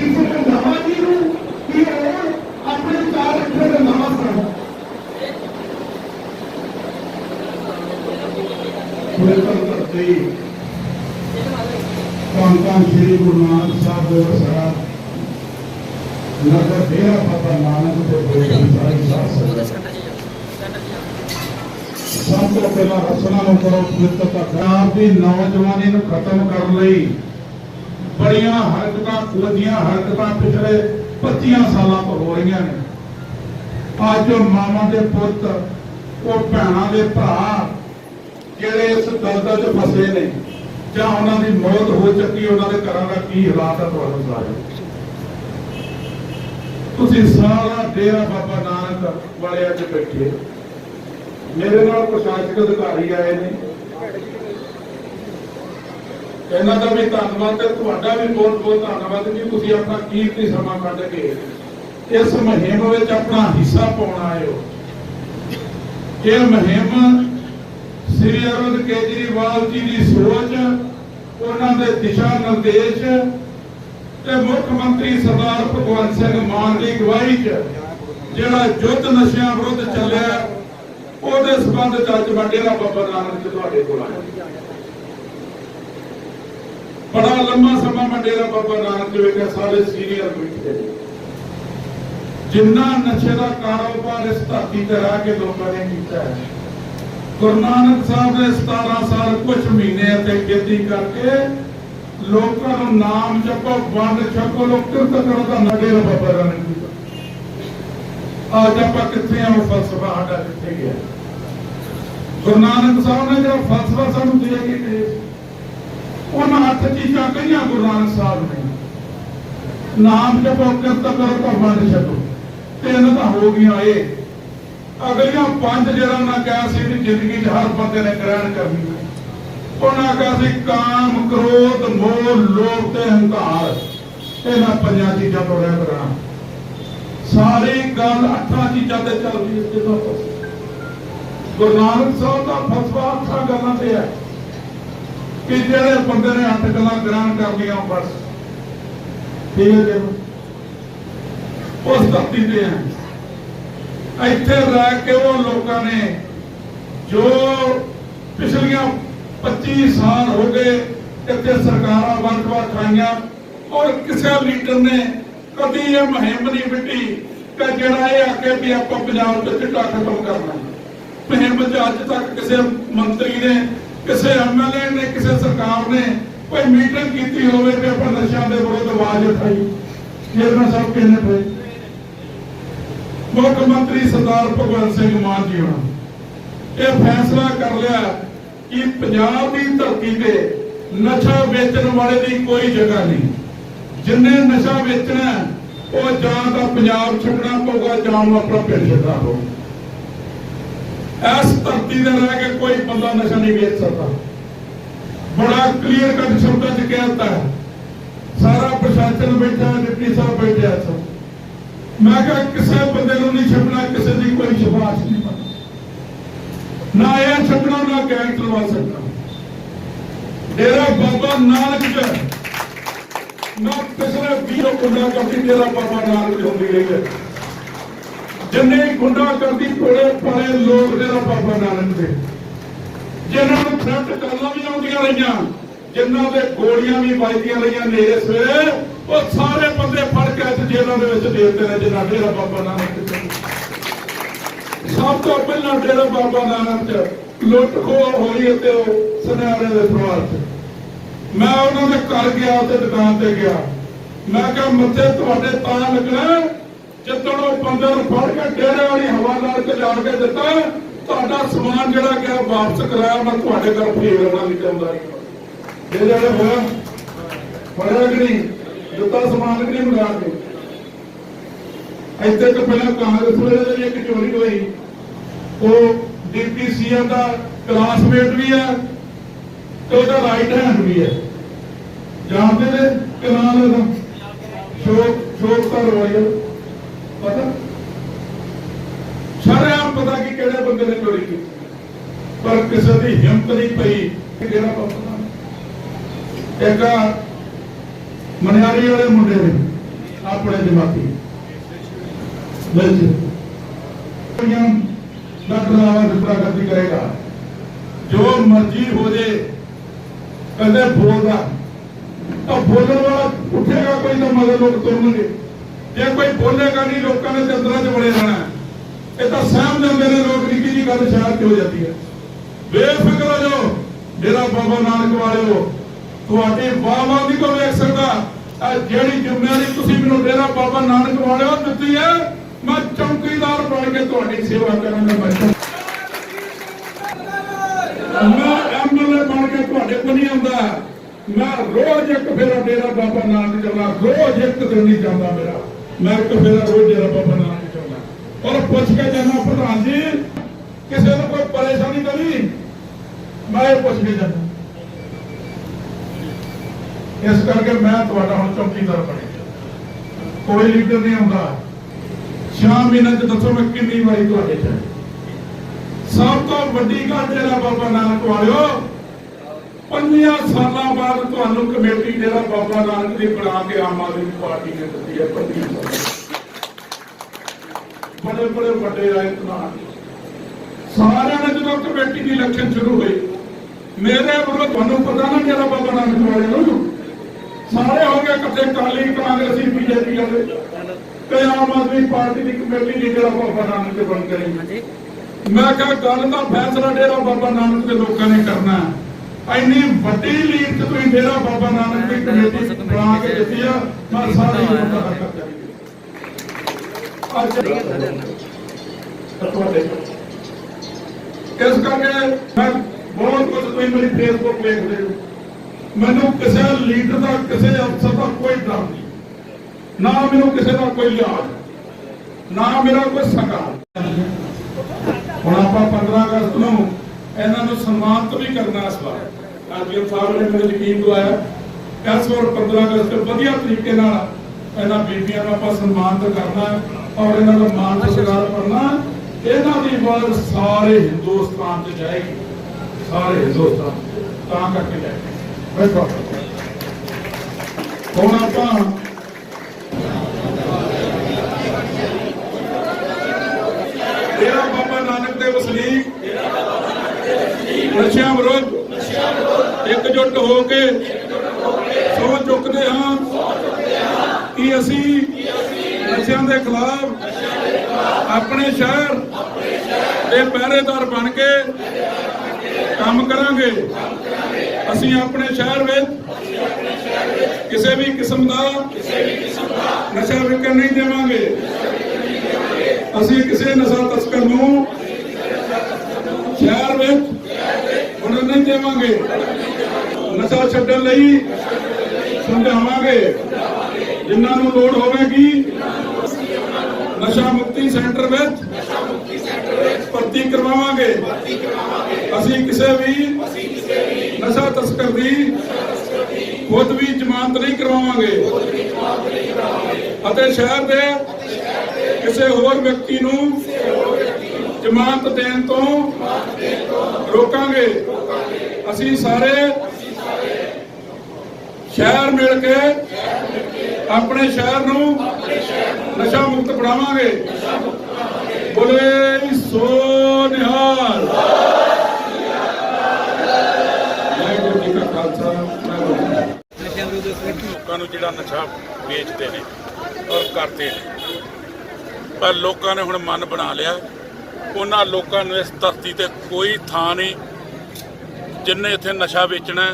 ਕਿਸੇ ਰੰਧਾਵਾ ਜੀ ਨੂੰ ਕਿ ਉਹ ਆਪਣੇ ਚਾਰ ਅੱਖਰ ਦਾ ਨਾਮ ਸਨ ਧਰਤੀ ਧੰਨ ਸ੍ਰੀ ਗੁਰੂ ਨਾਨਕ ਸਾਹਿਬ ਦੇ ਵਸਰਾ ਨਗਰ ਡੇਰਾ ਬਾਬਾ ਨਾਨਕ ਦੇ ਬੇਟੀ ਸਾਰੀ ਸਾਧ ਸਭ ਤੋਂ ਪਹਿਲਾਂ ਰਸਨਾ ਨੂੰ ਕਰੋ ਪਵਿੱਤਰ ਪੰਜਾਬ ਦੀ ਨੌਜਵਾਨੀ ਨੂੰ ਖਤਮ ਕਰਨ ਲਈ ਬੜੀਆਂ ਹਰਕਤਾਂ ਕੁਝੀਆਂ ਹਰਕਤਾਂ ਪਿਛਲੇ 25 ਸਾਲਾਂ ਤੋਂ ਹੋ ਰਹੀਆਂ ਨੇ। ਅੱਜ ਉਹ ਦੇ ਪੁੱਤ, ਉਹ ਭੈਣਾਂ ਦੇ ਭਰਾ ਜਿਹੜੇ ਇਸ ਦਲਦਲ 'ਚ ਫਸੇ ਨੇ, ਜਾਂ ਉਹਨਾਂ ਦੀ ਮੌਤ ਹੋ ਚੁੱਕੀ, ਉਹਨਾਂ ਦੇ ਘਰਾਂ ਦਾ ਕੀ ਹਾਲਾਤ ਹੈ ਤੁਹਾਨੂੰ ਸਾਰੇ? ਤੁਸੀਂ ਸਾਰਾ ਡੇਰਾ ਬਾਬਾ ਨਾਨਕ ਵਾਲੇ ਅੱਜ ਬੈਠੇ। ਮੇਰੇ ਨਾਲ ਪ੍ਰਸ਼ਾਸਕ ਅਧਿਕਾਰੀ ਆਏ ਨੇ। ਇਹਨਾਂ ਦਾ ਵੀ ਧੰਨਵਾਦ ਤੇ ਤੁਹਾਡਾ ਵੀ ਬਹੁਤ ਬਹੁਤ ਧੰਨਵਾਦ ਕਿ ਤੁਸੀਂ ਆਪਣਾ ਕੀਮਤੀ ਸਮਾਂ ਕੱਢ ਕੇ ਇਸ ਮੁਹਿੰਮ ਵਿੱਚ ਆਪਣਾ ਹਿੱਸਾ ਪਾਉਣ ਆਏ ਹੋ। ਇਹ ਮੁਹਿੰਮ ਸ੍ਰੀ ਅਰਵਿੰਦ ਕੇਜਰੀਵਾਲ ਜੀ ਦੀ ਸੋਚ, ਉਹਨਾਂ ਦੇ ਦਿਸ਼ਾ ਨਿਰਦੇਸ਼ ਤੇ ਮੁੱਖ ਮੰਤਰੀ ਸਰਦਾਰ ਭਗਵੰਤ ਸਿੰਘ ਮਾਨ ਦੀ ਅਗਵਾਈ 'ਚ ਜਿਹੜਾ ਯੁੱਧ ਨਸ਼ਿਆਂ ਵਿਰੁੱਧ ਚੱਲਿਆ, ਉਹਦੇ ਸਬੰਧ 'ਚ ਅੱਜ ਮੈਂ ਡੇਰਾ ਬਾਬਾ ਨਾਨਕ 'ਚ ਤੁਹਾਡੇ ਕੋਲ ਆਇਆ। ਬੜਾ ਲੰਮਾ ਸਮਾਂ ਮੰਡੇਰਾ ਬਾਬਾ ਨਾਨਕ ਦੇ ਸਾਰੇ ਸੀਨੀਅਰ ਬੈਠੇ ਨੇ ਜਿੰਨਾ ਨਸ਼ੇ ਦਾ ਕਾਰੋਬਾਰ ਇਸ ਧਰਤੀ ਤੇ ਰਹਿ ਕੇ ਲੋਕਾਂ ਨੇ ਕੀਤਾ ਹੈ, ਗੁਰੂ ਨਾਨਕ ਸਾਹਿਬ ਨੇ 17 ਸਾਲ ਕੁਝ ਮਹੀਨੇ ਅਤੇ ਗਿੱਦੀ ਕਰਕੇ ਲੋਕਾਂ ਨੂੰ ਨਾਮ ਜਪੋ, ਵੰਡ ਛਕੋ, ਲੋਕ ਕਿਰਤ ਕਰੋ ਦਾ ਨਡੇ ਬਾਬਾ ਨਾਨਕ ਜੀ ਦਾ। ਅੱਜ ਆਪਾਂ ਕਿੱਥੇ ਆ, ਉਹ ਫਲਸਫਾ ਸਾਡਾ ਕਿੱਥੇ ਗਿਆ ਗੁਰੂ ਨਾਨਕ ਸਾਹਿਬ ਨੇ ਜਿਹੜਾ ਫਲਸਫਾ ਸਾਨੂੰ ਦੇ ਕੇ ਗਏ ਉਹਨਾਂ ਅੱਠ ਚੀਜ਼ਾਂ ਕਈਆਂ ਗੁਰੂ ਨਾਨਕ ਸਾਹਿਬ ਨੇ। ਨਾਮ ਜਪੋ ਕਿਰਤ ਕਰੋ ਤਾਂ ਵੰਡ ਛਕੋ ਤਿੰਨ ਤਾਂ ਹੋ ਗਈਆਂ ਇਹ। ਅਗਲੀਆਂ ਪੰਜ ਜਿਹੜਾ ਉਹਨਾਂ ਕਿਹਾ ਸੀ ਵੀ ਜ਼ਿੰਦਗੀ 'ਚ ਹਰ ਬੰਦੇ ਨੇ ਗ੍ਰਹਿਣ ਕਰਨੀ ਉਹਨਾਂ ਕਿਹਾ ਸੀ, ਕਾਮ, ਕ੍ਰੋਧ, ਮੋਹ, ਲੋਭ ਤੇ ਹੰਕਾਰ। ਇਹਨਾਂ ਪੰਜਾਂ ਚੀਜ਼ਾਂ ਤੋਂ ਰਹਿਤ ਕਰਨਾ ਸਾਰੀ ਗੱਲ ਅੱਠਾਂ ਚੀਜ਼ਾਂ ਤੇ ਚੱਲਦੀ ਹੈ, ਜਦੋਂ ਗੁਰੂ ਨਾਨਕ ਸਾਹਿਬ ਦਾ ਫਸਵਾ ਅੱਠਾਂ ਗੱਲਾਂ ਤੇ ਹੈ। ਕਿ ਜਿਹੜੇ ਬੰਦੇ ਨੇ ਅੱਠ ਗੱਲਾਂ ਗ੍ਰਹਿਣ ਕਰ ਲਈਆਂ ਬਸ। ਠੀਕ ਹੈ ਜੀ। ਉਸ ਧਰਤੀ ਤੇ ਹੈ। ਇੱਥੇ ਰਹਿ ਕੇ ਉਹ ਲੋਕਾਂ ਨੇ ਜੋ ਪਿਛਲੀਆਂ 25 ਸਾਲ ਹੋ ਗਏ ਇੱਥੇ ਸਰਕਾਰਾਂ ਵੰਡਵਾ ਖਾਈਆਂ ਔਰ ਕਿਸੇ ਲੀਡਰ ਨੇ ਕਦੀ ਇਹ ਮੁਹਿੰਮ ਨਹੀਂ ਮਿੱਟੀ ਕਿ ਜਿਹੜਾ ਇਹ ਆਕੇ ਵੀ ਆਪਾਂ ਪੰਜਾਬ ਤੋਂ ਚਿੱਟਾ ਖਤਮ ਕਰਨਾ। ਮੁਹਿੰਮ 'ਚ ਅੱਜ ਤੱਕ ਕਿਸੇ ਮੰਤਰੀ ਨੇ ਕਿਸੇ ਐਮਐਲਏ ਨੇ, ਕਿਸੇ ਸਰਕਾਰ ਨੇ ਕੋਈ ਮੀਟਿੰਗ ਕੀਤੀ ਹੋਵੇ ਕਿ ਆਪਾਂ ਨਸ਼ਿਆਂ ਦੇ ਵਿਰੁੱਧ ਆਵਾਜ਼ ਉਠਾਈ। ਜਿਹੜਾ ਸਭ ਕਹਿੰਦੇ ਪਏ, ਮੁੱਖ ਮੰਤਰੀ ਸਰਦਾਰ ਭਗਵੰਤ ਸਿੰਘ ਮਾਨ ਜੀ ਹੋਣਾ, ਇਹ ਫੈਸਲਾ ਕਰ ਲਿਆ ਕਿ ਪੰਜਾਬ ਦੀ ਧਰਤੀ ਤੇ ਨਸ਼ਾ ਵੇਚਣ ਵਾਲੇ ਦੀ ਕੋਈ ਜਗ੍ਹਾ ਨਹੀਂ। ਜਿੰਨੇ ਨਸ਼ਾ ਵੇਚਣਾ ਉਹ ਜਾਂ ਤਾਂ ਪੰਜਾਬ ਛੱਡਣਾ ਪਊਗਾ ਜਾਂ ਉਹ ਆਪਣਾ ਪਿੰਡ ਛੱਡਣਾ ਪਊ ਇਸ ਧਰਤੀ ਤੇ ਰਹਿ ਕੇ ਕੋਈ ਬੰਦਾ ਨਸ਼ਾ ਨਹੀਂ ਵੇਚ ਸਕਦਾ। ਬੜਾ ਕਲੀਅਰ ਕੱਟ ਸ਼ਬਦਾਂ 'ਚ ਕਹਿਤਾ ਸਾਰਾ ਪ੍ਰਸ਼ਾਸਨ ਬੈਠਾ ਡਿਪਟੀ ਸਾਹਿਬ ਬੈਠਿਆ ਸਭ ਮੈਂ ਕਿਹਾ ਕਿਸੇ ਬੰਦੇ ਨੂੰ ਨਹੀਂ ਛੱਡਣਾ, ਕਿਸੇ ਦੀ ਕੋਈ ਸਿਫਾਰਿਸ਼ ਨਹੀਂ ਕਰਨੀ ਨਾ ਇਹ ਛੱਡਣਾ, ਨਾ ਗੈਂਗ ਚਲਵਾ ਸਕਦਾ। ਡੇਰਾ ਬਾਬਾ ਨਾਨਕ ਚ ਨਾ ਪਿਛਲੇ ਵੀਰੋ ਗੁੰਡਾ ਕਰਦੀ ਡੇਰਾ ਬਾਬਾ ਨਾਨਕ ਹੁੰਦੀ ਰਹੀ ਹੈ ਜਿੰਨੇ ਗੁੰਡਾ ਕਰਦੀ ਕੋਲੇ ਪਾਲੇ ਲੋਕ ਡੇਰਾ ਬਾਬਾ ਨਾਨਕ ਦੇ, ਜਿਨ੍ਹਾਂ ਨੂੰ ਥ੍ਰੈਟ ਕਰਨਾ ਵੀ ਆਉਂਦੀਆਂ ਰਹੀਆਂ, ਜਿਨ੍ਹਾਂ ਦੇ ਗੋਲੀਆਂ ਵੀ ਵੱਜਦੀਆਂ ਰਹੀਆਂ ਨੇਰੇ ਸਵੇਰੇ ਉਹ ਸਾਰੇ ਬੰਦੇ ਫੜ ਕੇ ਅੱਜ ਜੇਲ੍ਹਾਂ ਦੇ ਵਿੱਚ ਦੇ ਨੇ, ਜਿਨ੍ਹਾਂ ਡੇਰਾ ਬਾਬਾ ਨਾਨਕ ਤੇ ਸਭ ਤੋਂ ਪਹਿਲਾਂ ਡੇਰਾ ਬਾਬਾ ਨਾਨਕ ਚ ਲੁੱਟ ਖੋਹ ਹੋਈ ਤੇ ਉਹ ਸੁਨਿਆਰੇ ਦੇ ਪਰਿਵਾਰ ਚ। ਮੈਂ ਉਹਨਾਂ ਦੇ ਘਰ ਗਿਆ ਤੇ ਦੁਕਾਨ ਤੇ ਗਿਆ। ਮੈਂ ਕਿਹਾ, ਮੱਥੇ ਤੁਹਾਡੇ ਤਾਂ ਲੱਗਣਾ ਜਿੱਦਣ ਉਹ ਫੜ ਕੇ ਡੇਰੇ ਵਾਲੀ ਹਵਾਦਾਰ ਤੇ ਜਾਣ ਕੇ ਦਿੱਤਾ, ਤੁਹਾਡਾ ਸਮਾਨ ਜਿਹੜਾ ਗਿਆ ਵਾਪਸ ਕਰਾਇਆ, ਮੈਂ ਤੁਹਾਡੇ ਘਰ ਫੇਰ ਆਉਣਾ ਨਹੀਂ ਚਾਹੁੰਦਾ ਇਹ ਜਿਹੜੇ ਹੋਇਆ, ਫੜਿਆ ਕਿ ਨਹੀਂ? ਦਿੱਤਾ ਸਮਾਨ ਕਿ ਨਹੀਂ ਮੰਗਾ ਕੇ? ਇੱਥੇ ਤੋਂ ਪਹਿਲਾਂ ਕਾਂਗਰਸ ਵੇਲੇ ਦੀ ਇੱਕ ਚੋਰੀ ਹੋਈ। ਉਹ ਡਿਪਟੀ ਸੀਐਮ ਦਾ ਕਲਾਸਮੇਟ ਵੀ ਹੈ ਤੇ ਉਹਦਾ ਰਾਈਟ ਹੈਂਡ ਵੀ ਹੈ। ਜਾਣਦੇ ਨੇ ਕਿ ਨਾਮ ਉਹਦਾ ਸ਼ੋਕ ਸ਼ੋਕ ਤਾਂ ਰੋਇਲ ਪਤਾ? ਸ਼ਰਿਆਮ ਪਤਾ ਕਿ ਕਿਹੜੇ ਬੰਦੇ ਨੇ ਚੋਰੀ ਕੀਤੀ। ਪਰ ਕਿਸੇ ਦੀ ਹਿੰਮਤ ਨਹੀਂ ਪਈ ਕਿ ਜਿਹੜਾ ਪਤਾ ਇੱਕ ਮਨਿਆਰੀ ਵਾਲੇ ਮੁੰਡੇ ਨੇ, ਆਪਣੇ ਜਮਾਤੀ। ਬਿਲਕੁਲ ਕੁੜੀਆਂ ਡਾਕਟਰ ਆਵਾਜ਼ ਦਿੱਤਾ ਕਰਦੀ ਕਰੇਗਾ। ਜੋ ਮਰਜ਼ੀ ਹੋ ਜੇ, ਕਹਿੰਦੇ ਬੋਲਦਾ। ਤਾਂ ਬੋਲਣ ਵਾਲਾ ਉੱਠੇਗਾ ਕੋਈ ਤਾਂ ਮਗਰ ਲੋਕ ਤੁਰਨਗੇ। ਜੇ ਕੋਈ ਬੋਲੇਗਾ ਨਹੀਂ, ਲੋਕਾਂ ਨੇ ਚੰਦਰਾਂ 'ਚ ਬੜੇ ਰਹਿਣਾ ਇਹ ਤਾਂ ਸਹਿਮ ਜਾਂਦੇ ਨੇ, ਲੋਕ ਨਿੱਕੀ ਜੀ ਗੱਲ ਸ਼ਾਇਦ ਤੇ ਹੋ ਜਾਂਦੀ ਹੈ। ਬੇਫਿਕਰ ਹੋ ਜਾਓ। ਡੇਰਾ ਬਾਬਾ ਨਾਨਕ ਵਾਲਿਓ, ਤੁਹਾਡੀ ਵਾਹ ਨਹੀਂ ਕੋਈ ਵੇਖ ਸਕਦਾ। ਜਿਹੜੀ ਜ਼ਿੰਮੇਵਾਰੀ ਤੁਸੀਂ ਮੈਨੂੰ ਡੇਰਾ ਬਾਬਾ ਨਾਨਕ ਵਾਲਿਓ ਦਿੱਤੀ ਹੈ, ਮੈਂ ਚੌਕੀਦਾਰ ਬਣ ਕੇ ਤੁਹਾਡੀ ਸੇਵਾ ਕਰਾਂਗਾ ਬੱਚਾ ਮੈਂ ਐਮਐਲਏ ਬਣ ਕੇ ਤੁਹਾਡੇ ਕੋਲ ਨਹੀਂ ਆਉਂਦਾ। ਮੈਂ ਰੋਜ਼ ਇੱਕ ਫੇਰਾ ਡੇਰਾ ਬਾਬਾ ਨਾਨਕ ਜਾਂਦਾ, ਰੋਜ਼ ਇੱਕ ਦਿਨ ਨਹੀਂ ਜਾਂਦਾ ਮੇਰਾ। ਮੈਂ ਇੱਕ ਫੇਰਾ ਰੋਜ਼ ਡੇਰਾ ਬਾਬਾ ਨਾਨਕ ਜਾਣਾ ਔਰ ਪੁੱਛ ਕੇ ਜਾਣਾ ਪ੍ਰਧਾਨ ਜੀ ਕਿਸੇ ਨੂੰ ਕੋਈ ਪਰੇਸ਼ਾਨੀ ਤਾਂ ਨਹੀਂ ਮੈਂ ਇਹ ਪੁੱਛ ਕੇ ਜਾਣਾ ਇਸ ਕਰਕੇ ਮੈਂ ਤੁਹਾਡਾ ਹੁਣ ਚੌਕੀਦਾਰ ਬਣਿਆ ਕੋਈ ਲੀਡਰ ਨਹੀਂ ਆਉਂਦਾ ਸ਼ਾਮ ਮਹੀਨੇ ਚ ਦੱਸੋ ਮੈਂ ਕਿੰਨੀ ਵਾਰੀ ਤੁਹਾਡੇ ਚ ਆਇਆ। ਸਭ ਤੋਂ ਵੱਡੀ ਗੱਲ ਡੇਰਾ ਬਾਬਾ ਨਾਨਕ ਵਾਲਿਓ ਪੰਜਾਂ ਸਾਲਾਂ ਬਾਅਦ ਤੁਹਾਨੂੰ ਕਮੇਟੀ ਡੇਰਾ ਬਾਬਾ ਨਾਨਕ ਦੇ ਬਣਾ ਕੇ ਆਮ ਆਦਮੀ ਪਾਰਟੀ ਨੇ ਦਿੱਤੀ ਹੈ ਪੰਜੀ ਬੜੇ ਬੜੇ ਵੱਡੇ ਰਾਜਤਨਾਨ ਸਾਰਿਆਂ ਨੇ ਜਦੋਂ ਕਮੇਟੀ ਦੀ ਇਲੈਕਸ਼ਨ ਸ਼ੁਰੂ ਹੋਈ, ਮੇਰੇ ਵੱਲੋਂ ਤੁਹਾਨੂੰ ਪਤਾ ਨਾ ਡੇਰਾ ਬਾਬਾ ਨਾਨਕ ਵਾਲੇ ਨੂੰ ਸਾਰੇ ਹੋ ਗਏ ਇਕੱਠੇ ਕਾਲੀ ਕਾਂਗਰਸੀ, ਬੀਜੇਪੀ ਵਾਲੇ। ਤੇ ਆਮ ਆਦਮੀ ਪਾਰਟੀ ਦੀ ਕਮੇਟੀ ਦੀ ਡੇਰਾ ਬਾਬਾ ਨਾਨਕ ਦੇ ਬਣ ਗਈ ਮੈਂ ਕਿਹਾ, ਗੱਲ ਦਾ ਫੈਸਲਾ ਡੇਰਾ ਬਾਬਾ ਨਾਨਕ ਦੇ ਲੋਕਾਂ ਨੇ ਕਰਨਾ ਹੈ। ਇੰਨੀ ਵੱਡੀ ਲੀਡ ਤੇ ਤੁਸੀਂ ਡੇਰਾ ਬਾਬਾ ਨਾਨਕ ਦੀ ਕਮੇਟੀ ਬਣਾ ਕੇ ਦਿੱਤੀ ਆ ਮੈਂ ਸਾਰੀ ਉਮਰ ਤੁਹਾਡੇ ਇਸ ਕਰਕੇ ਮੈਂ ਬਹੁਤ ਕੁਝ ਤੁਸੀਂ ਮੇਰੀ ਫੇਸਬੁੱਕ ਵੇਖਦੇ ਹੋ। ਮੈਨੂੰ ਕਿਸੇ ਲੀਡਰ ਦਾ ਕਿਸੇ ਅਫਸਰ ਦਾ ਕੋਈ ਡਰ ਨਹੀਂ। ਨਾ ਮੈਨੂੰ ਕਿਸੇ ਦਾ ਕੋਈ ਲਿਹਾਜ਼ ਨਾ ਮੇਰਾ ਕੋਈ ਸੰਗਾ ਹੁਣ ਆਪਾਂ 15 ਅਗਸਤ ਨੂੰ ਇਹਨਾਂ ਨੂੰ ਸਨਮਾਨਿਤ ਵੀ ਕਰਨਾ ਇਸ ਵਾਰ। ਆਰਪੀਐਮ ਸਾਹਿਬ ਨੇ ਮੈਨੂੰ ਯਕੀਨ ਦਿਵਾਇਆ। ਇਸ ਵਾਰ 15 ਅਗਸਤ ਵਧੀਆ ਤਰੀਕੇ ਨਾਲ ਇਹਨਾਂ ਬੀਬੀਆਂ ਨੂੰ ਆਪਾਂ ਸਨਮਾਨਿਤ ਕਰਨਾ ਔਰ ਇਹਨਾਂ ਦਾ ਮਾਣ ਸਤਿਕਾਰ ਕਰਨਾ ਇਹਨਾਂ ਦੀ ਆਵਾਜ਼ ਸਾਰੇ ਹਿੰਦੁਸਤਾਨ 'ਚ ਜਾਏਗੀ। ਸਾਰੇ ਹਿੰਦੁਸਤਾਨ ਤਾਂ ਕਰਕੇ ਜਾਏਗੀ ਵੇਖੋ ਹੁਣ ਆਪਾਂ ਡੇਰਾ ਬਾਬਾ ਨਾਨਕ ਦੇ ਵਸਨੀਕ ਨਸ਼ਿਆਂ ਵਿਰੁੱਧ ਇਕਜੁੱਟ ਹੋ ਕੇ ਸੋ ਚੁੱਕਦੇ ਹਾਂ ਕਿ ਅਸੀਂ ਨਸ਼ਿਆਂ ਦੇ ਖਿਲਾਫ ਆਪਣੇ ਸ਼ਹਿਰ ਦੇ ਪਹਿਰੇਦਾਰ ਬਣ ਕੇ ਕੰਮ ਕਰਾਂਗੇ। ਅਸੀਂ ਆਪਣੇ ਸ਼ਹਿਰ ਵਿੱਚ ਕਿਸੇ ਵੀ ਕਿਸਮ ਦਾ ਨਸ਼ਾ ਵਿਕਣ ਨਹੀਂ ਦੇਵਾਂਗੇ। ਅਸੀਂ ਕਿਸੇ ਨਸ਼ਾ ਤਸਕਰ ਨੂੰ ਸ਼ਹਿਰ ਵਿੱਚ ਉਹਨਾਂ ਨਹੀਂ ਦੇਵਾਂਗੇ। ਨਸ਼ਾ ਛੱਡਣ ਲਈ ਸਮਝਾਵਾਂਗੇ। ਜਿਨ੍ਹਾਂ ਨੂੰ ਲੋੜ ਹੋਵੇਗੀ, ਨਸ਼ਾ ਮੁਕਤੀ ਸੈਂਟਰ ਵਿੱਚ ਭਰਤੀ ਕਰਵਾਵਾਂਗੇ। ਅਸੀਂ ਕਿਸੇ ਵੀ ਨਸ਼ਾ ਤਸਕਰ ਦੀ ਖੁਦ ਵੀ ਜ਼ਮਾਨਤ ਨਹੀਂ ਕਰਵਾਵਾਂਗੇ। ਅਤੇ ਸ਼ਹਿਰ ਦੇ ਕਿਸੇ ਹੋਰ ਵਿਅਕਤੀ ਨੂੰ ਜ਼ਮਾਨਤ ਦੇਣ ਤੋਂ ਰੋਕਾਂਗੇ। ਅਸੀਂ ਸਾਰੇ ਸ਼ਹਿਰ ਮਿਲ ਕੇ ਆਪਣੇ ਸ਼ਹਿਰ ਨੂੰ ਨਸ਼ਾ ਮੁਕਤ ਬਣਾਵਾਂਗੇ। ਬੋਲੇ ਸੋ ਨਿਹਾਲ। ਵਾਹਿਗੁਰੂ ਜੀ ਕਾ ਖਾਲਸਾ ਲੋਕਾਂ ਨੂੰ ਜਿਹੜਾ ਨਸ਼ਾ ਵੇਚਦੇ ਨੇ ਔਰ ਕਰਦੇ ਨੇ। ਪਰ ਲੋਕਾਂ ਨੇ ਹੁਣ ਮਨ ਬਣਾ ਲਿਆ। ਉਹਨਾਂ ਲੋਕਾਂ ਨੂੰ ਇਸ ਧਰਤੀ ਤੇ ਕੋਈ ਥਾਂ ਨਹੀਂ ਜਿੰਨੇ ਇੱਥੇ ਨਸ਼ਾ ਵੇਚਣਾ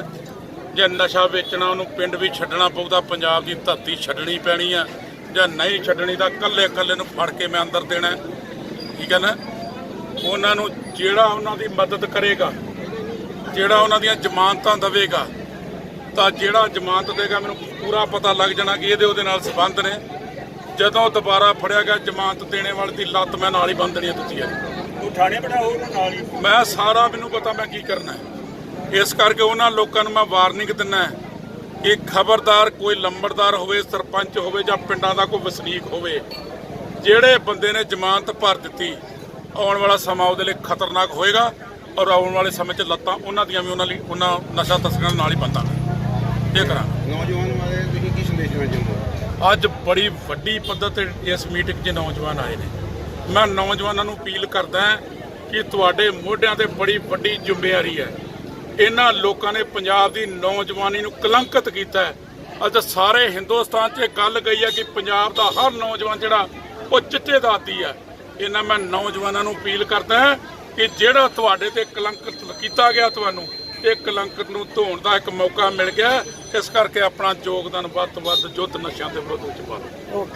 ਜੇ ਨਸ਼ਾ ਵੇਚਣਾ ਉਹਨੂੰ ਪਿੰਡ ਵੀ ਛੱਡਣਾ ਪਊਗਾ ਪੰਜਾਬ ਦੀ ਧਰਤੀ ਛੱਡਣੀ ਪੈਣੀ ਆ। ਜਾਂ ਨਹੀਂ ਛੱਡਣੀ ਤਾਂ ਕੱਲੇ ਕੱਲੇ ਨੂੰ ਫੜ ਕੇ ਮੈਂ ਅੰਦਰ ਦੇਣਾ। ਠੀਕ ਹੈ ਨਾ? ਉਹਨਾਂ ਨੂੰ ਜਿਹੜਾ ਉਹਨਾਂ ਦੀ ਮਦਦ ਕਰੇਗਾ ਜਿਹੜਾ ਉਹਨਾਂ ਦੀਆਂ ਜ਼ਮਾਨਤਾਂ ਦੇਵੇਗਾ ਤਾਂ ਜਿਹੜਾ ਜ਼ਮਾਨਤ ਦੇਗਾ ਮੈਨੂੰ ਪੂਰਾ ਪਤਾ ਲੱਗ ਜਾਣਾ ਕਿ ਇਹਦੇ ਉਹਦੇ ਨਾਲ ਸੰਬੰਧ ਨੇ। ਜਦੋਂ ਦੁਬਾਰਾ ਫੜਿਆ ਗਿਆ ਜ਼ਮਾਨਤ ਦੇਣੇ ਵਾਲੇ ਦੀ ਲੱਤ ਮੈਂ ਨਾਲ ਹੀ ਬੰਨ ਦੇਣੀ ਹੈ ਤੁਸੀਂ ਤੂੰ ਥਾਣੇ ਬਿਠਾਓ ਉਹਨਾਂ ਨਾਲ ਹੀ। ਮੈਂ ਸਾਰਾ ਮੈਨੂੰ ਪਤਾ ਮੈਂ ਕੀ ਕਰਨਾ ਹੈ। ਇਸ ਕਰਕੇ ਉਹਨਾਂ ਲੋਕਾਂ ਨੂੰ ਮੈਂ ਵਾਰਨਿੰਗ ਹੈ ਕਿ ਖਬਰਦਾਰ ਕੋਈ ਲੰਬੜਦਾਰ ਹੋਵੇ ਸਰਪੰਚ ਹੋਵੇ ਜਾਂ ਪਿੰਡਾਂ ਦਾ ਕੋਈ ਵਸਨੀਕ ਹੋਵੇ ਜਿਹੜੇ ਬੰਦੇ ਨੇ ਜ਼ਮਾਨਤ ਭਰ ਦਿੱਤੀ ਆਉਣ ਵਾਲਾ ਸਮਾਂ ਉਹਦੇ ਲਈ ਖਤਰਨਾਕ ਹੋਏਗਾ ਔਰ ਆਉਣ ਵਾਲੇ ਸਮੇਂ 'ਚ ਲੱਤਾਂ ਉਹਨਾਂ ਦੀਆਂ ਵੀ ਉਹਨਾਂ ਲਈ ਉਹਨਾਂ ਨਸ਼ਾ ਤਸਕਰਾਂ ਨਾਲ ਹੀ ਬੰਦਾਂਗੇ ਇਹ ਕਰਾਂਗੇ। ਨੌਜਵਾਨ ਵਾਲੇ ਤੁਸੀਂ ਕੀ ਸੰਦੇਸ਼ ਦੇਣਾ ਚਾਹੁੰਦੇ ਅੱਜ ਬੜੀ ਵੱਡੀ ਪੱਧਰ ਤੇ ਇਸ ਮੀਟਿੰਗ 'ਚ ਨੌਜਵਾਨ ਆਏ ਨੇ। ਮੈਂ ਨੌਜਵਾਨਾਂ ਨੂੰ ਅਪੀਲ ਕਰਦਾ ਕਿ ਤੁਹਾਡੇ ਮੋਢਿਆਂ ਤੇ ਬੜੀ ਵੱਡੀ ਜ਼ਿੰਮੇਵਾਰੀ ਹੈ। ਇਹਨਾਂ ਲੋਕਾਂ ਨੇ ਪੰਜਾਬ ਦੀ ਨੌਜਵਾਨੀ ਨੂੰ ਕਲੰਕਿਤ ਕੀਤਾ ਹੈ। ਅੱਜ ਸਾਰੇ ਹਿੰਦੁਸਤਾਨ 'ਚ ਇਹ ਗੱਲ ਗਈ ਹੈ ਕਿ ਪੰਜਾਬ ਦਾ ਹਰ ਨੌਜਵਾਨ ਜਿਹੜਾ, ਉਹ ਚਿੱਟੇ ਦਾ ਹੈ। ਇਹਨਾਂ ਮੈਂ ਨੌਜਵਾਨਾਂ ਨੂੰ ਅਪੀਲ ਕਰਦਾ ਹਾਂ ਕਿ ਜਿਹੜਾ ਤੁਹਾਡੇ ਤੇ ਕਲੰਕਿਤ ਕੀਤਾ ਗਿਆ ਤੁਹਾਨੂੰ, ਇਹ ਕਲੰਕਿਤ ਨੂੰ ਧੋਣ ਦਾ ਇੱਕ ਮੌਕਾ ਮਿਲ ਗਿਆ ਇਸ ਕਰਕੇ ਆਪਣਾ ਯੋਗਦਾਨ ਵੱਧ ਤੋਂ ਵੱਧ ਯੁੱਧ ਨਸ਼ਿਆਂ ਦੇ ਵਿਰੁੱਧ ਵਿੱਚ ਪਾਓ